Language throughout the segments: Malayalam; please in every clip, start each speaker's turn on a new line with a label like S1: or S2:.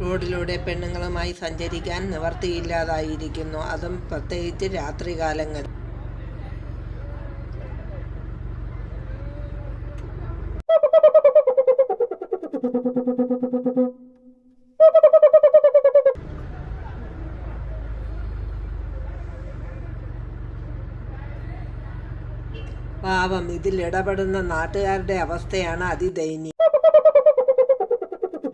S1: റോഡിലൂടെ പെണ്ണുങ്ങളുമായി സഞ്ചരിക്കാൻ നിവർത്തിയില്ലാതായിരിക്കുന്നു അതും പ്രത്യേകിച്ച് രാത്രികാലങ്ങളിൽ. പാവം ഇതിൽ ഇടപെടുന്ന നാട്ടുകാരുടെ അവസ്ഥയാണ് അതിദയനീയം.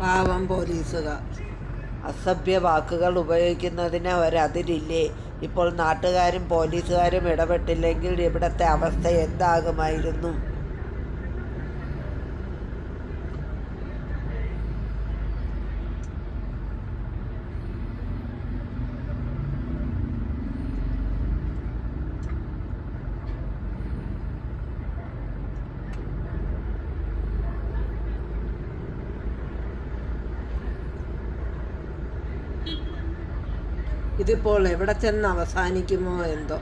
S1: പാവം പോലീസുകാർ. അസഭ്യ വാക്കുകൾ ഉപയോഗിക്കുന്നതിന് ഒരതിരില്ലേ ഇപ്പോൾ നാട്ടുകാരും പോലീസുകാരും ഇടപെട്ടില്ലെങ്കിൽ ഇവിടുത്തെ അവസ്ഥ എന്താകുമായിരുന്നു? ഇതിപ്പോൾ എവിടെ ചെന്ന് അവസാനിക്കുമോ എന്തോ.